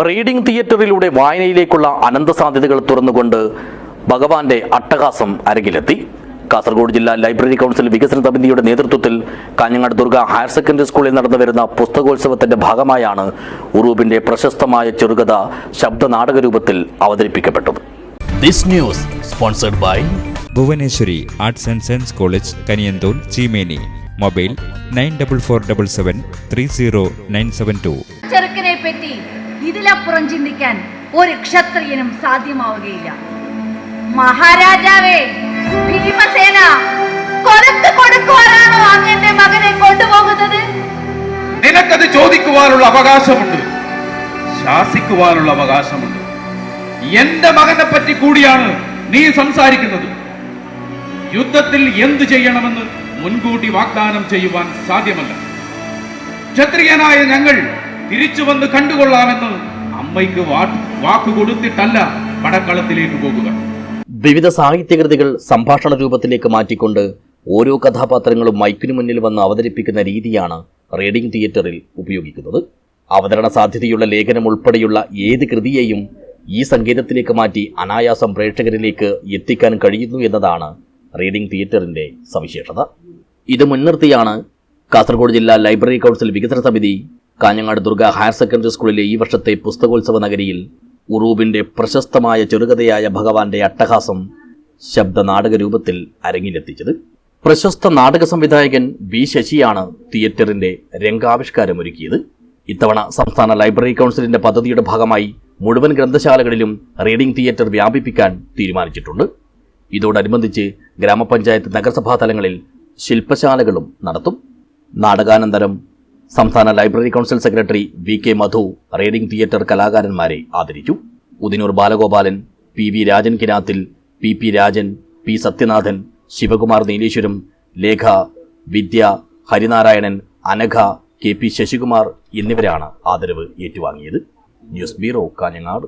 Reading തിയേറ്ററിലൂടെ വായനയിലേക്കുള്ള അനന്ത സാധ്യതകൾ തുറന്നുകൊണ്ട് ഭഗവാന്റെ അട്ടഹാസം അരങ്ങിലെത്തി. കാസർഗോഡ് ജില്ലാ ലൈബ്രറി കൗൺസിൽ വികസന സമിതിയുടെ നേതൃത്വത്തിൽ കാഞ്ഞങ്ങാട് ദുർഗ ഹയർ സെക്കൻഡറി സ്കൂളിൽ നടന്നു വരുന്ന പുസ്തകോത്സവത്തിന്റെ ഭാഗമായാണ് ഉറൂബിന്റെ പ്രശസ്തമായ ചെറുകഥ ശബ്ദ നാടക രൂപത്തിൽ അവതരിപ്പിക്കപ്പെട്ടത്. This news sponsored by Bhuvaneswari arts and science college Kaniyanthoor Cheemeni. Mobile nine double four double seven three zero nine seven two. ചെറുക്കനെ പറ്റി ഇതിലപ്പുറം ചിന്തിക്കാൻ ഒരു ക്ഷത്രിയനും സാധ്യമാവുകയില്ല. മഹാരാജാവേ ഭീമസേന കൊലത്ത് കൊടുക്കുവാനാണോ അങ്ങന്റെ മകനെ കൊണ്ടുപോകുന്നത്? നിനക്കത് ചോദിക്കുവാനുള്ള അവകാശമുണ്ട്. ശാസിക്കുവാനുള്ള അവകാശമുണ്ട്. എന്റെ മകനെ പറ്റി കൂടിയാണ് നീ സംസാരിക്കുന്നത്. യുദ്ധത്തിൽ എന്തു ചെയ്യണമെന്ന് മുൻകൂട്ടി വാഗ്ദാനം ചെയ്യുവാൻ സാധ്യമല്ല. ക്ഷത്രിയനായ ഞങ്ങൾ തിരിച്ചു വന്ന് കണ്ടുകൊള്ളാമെന്ന് അമ്മയ്ക്ക് വാക്ക് കൊടുത്തിട്ടല്ല പടക്കളത്തിലേക്ക് പോകുക. വിവിധ സാഹിത്യകൃതികൾ സംഭാഷണ രൂപത്തിലേക്ക് മാറ്റിക്കൊണ്ട് ഓരോ കഥാപാത്രങ്ങളും മൈക്കിനു മുന്നിൽ വന്ന് അവതരിപ്പിക്കുന്ന രീതിയാണ് റീഡിംഗ് തിയേറ്ററിൽ ഉപയോഗിക്കുന്നത്. അവതരണ സാധ്യതയുള്ള ലേഖനം ഉൾപ്പെടെയുള്ള ഏത് കൃതിയെയും ഈ സംഗീതത്തിലേക്ക് മാറ്റി അനായാസം പ്രേക്ഷകരിലേക്ക് എത്തിക്കാൻ കഴിയുന്നു എന്നതാണ് റീഡിംഗ് തിയേറ്ററിന്റെ സവിശേഷത. ഇത് മുൻനിർത്തിയാണ് കാസർഗോഡ് ജില്ലാ ലൈബ്രറി കൗൺസിൽ വികസന സമിതി കാഞ്ഞങ്ങാട് ദുർഗ ഹയർ സെക്കൻഡറി സ്കൂളിലെ ഈ വർഷത്തെ പുസ്തകോത്സവ നഗരിയിൽ ഉറൂബിന്റെ പ്രശസ്തമായ ചെറുകഥയായ ഭഗവാന്റെ അട്ടഹാസം ശബ്ദ നാടക രൂപത്തിൽ അരങ്ങിലെത്തിച്ചത്. പ്രശസ്ത നാടക സംവിധായകൻ ബി ശശിയാണ് തിയേറ്ററിന്റെ രംഗാവിഷ്കാരം ഒരുക്കിയത് ഇത്തവണ സംസ്ഥാന ലൈബ്രറി കൗൺസിലിന്റെ പദ്ധതിയുടെ ഭാഗമായി മുഴുവൻ ഗ്രന്ഥശാലകളിലും റീഡിംഗ് തിയേറ്റർ വ്യാപിപ്പിക്കാൻ തീരുമാനിച്ചിട്ടുണ്ട്. ഇതോടനുബന്ധിച്ച് ഗ്രാമപഞ്ചായത്ത് നഗരസഭാ തലങ്ങളിൽ ശില്പശാലകളും നടത്തും. നാടകാനന്തരം സംസ്ഥാന library council secretary V K Madhu reading theatre കലാകാരന്മാരെ ആദരിച്ചു. Udinoor Balagopalan P V Rajan Kinathil P P Rajan P Sathyanathan Sivakumar Nileshwaram Lekha Vidya Harinarayanan Anagha K P Sasikumar എന്നിവരാണ് ആദരവ് ഏറ്റുവാങ്ങിയത്. News bureau Kanhangad.